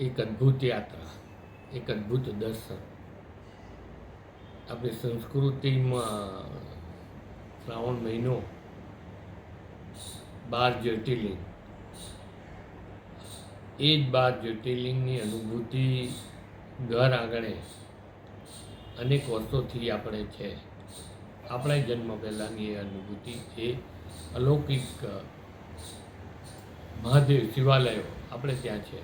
એક અદ્ભુત યાત્રા, એક અદ્ભુત દર્શન. આપણી સંસ્કૃતિમાં શ્રાવણ મહિનો બાર જ્યોતિર્લિંગ. એ જ બાર જ્યોતિર્લિંગની અનુભૂતિ ઘર આંગણે અનેક વર્ષોથી આપણે છે. આપણા જન્મ પહેલાંની એ અનુભૂતિ એ અલૌકિક મહાદેવ શિવાલયો આપણે ત્યાં છે.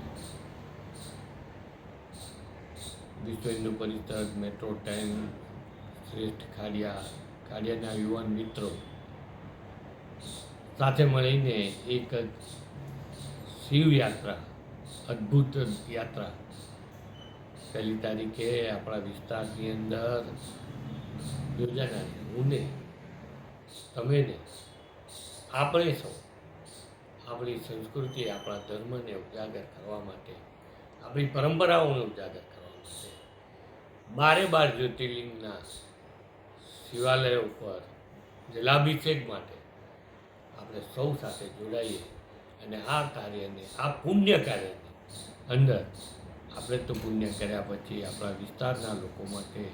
વિશ્વ હિન્દુ પરિષદ, મેટ્રો ટાઈમ શ્રેષ્ઠ ખાડિયા, ખાડિયાના યુવાન મિત્રો સાથે મળીને એક શિવયાત્રા, અદ્ભુત યાત્રા. પહેલી તારીખે આપણા વિસ્તારની અંદર યોજાનાર છે. હું તમે ને આપણે સૌ આપણી સંસ્કૃતિ, આપણા ધર્મને ઉજાગર કરવા માટે, આપણી પરંપરાઓને ઉજાગર બારે બાર જ્યોતિર્લિંગના શિવાલય ઉપર જલાભિષેક માટે આપણે સૌ સાથે જોડાઈએ અને આ કાર્યને, આ પુણ્ય કાર્યની અંદર આપણે તો પુણ્ય કર્યા પછી આપણા વિસ્તારના લોકો માટે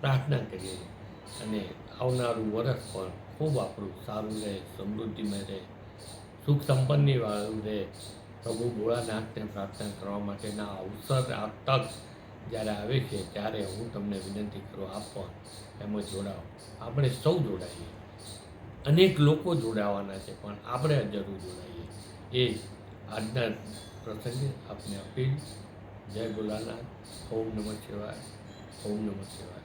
પ્રાર્થના કરીએ અને આવનારું વર્ષ પણ ખૂબ આપણું સારું રહે, સમૃદ્ધિમય રહે, સુખ સંપન્ની વાળું રહે. પ્રભુ ભોળાનાથને પ્રાર્થના કરવા માટેના અવસર આ તક જ્યારે આવે છે, ત્યારે હું તમને વિનંતી કરું, આપ એમાં જોડાઓ. આપણે સૌ જોડાઈએ. અનેક લોકો જોડાવાના છે, પણ આપણે જરૂર જોડાઈએ. એ આજના પ્રસંગે આપને અપીલ. જય ભોલાનાથ. ઓમ નમઃ શિવાય. ઓમ નમઃ શિવાય.